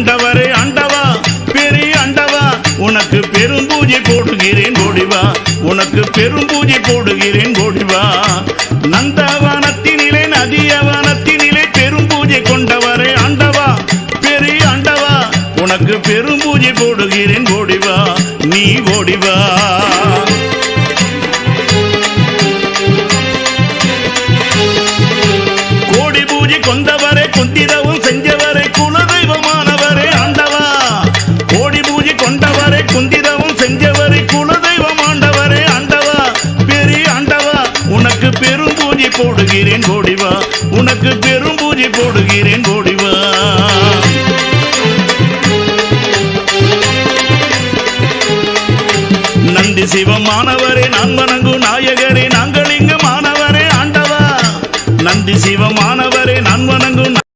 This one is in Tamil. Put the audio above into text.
ஆண்டவரே அண்டவா பெரிய ஆண்டவா உனக்கு பெரும் பூஜை போடுகிறேன் ஓடிவா. உனக்கு பெரும் பூஜை போடுகிறேன் ஓடிவா. நந்தவனத்தினிலே நதியவனத்தினிலே பெரும் கொண்டவரே ஆண்டவா பெரிய ஆண்டவா உனக்கு பெரும் போடுகிறேன் ஓடிவா. நீ ஓடிவா. கொண்டவரே கொண்டவரே குந்திரவும் செஞ்சவரை குலதெய்வம் ஆண்டவரே ஆண்டவா பெரிய ஆண்டவா உனக்கு பெரும் பூஜை போடுகிறேன் கோடிவா. உனக்கு பெரும் பூஜை போடுகிறேன் ஓடிவா நந்தி சிவமானவரே நான் வணங்கும் நாயகரே நாங்கள் இங்கு மாணவரே ஆண்டவா. நந்தி சிவமானவரே நான் வணங்கும்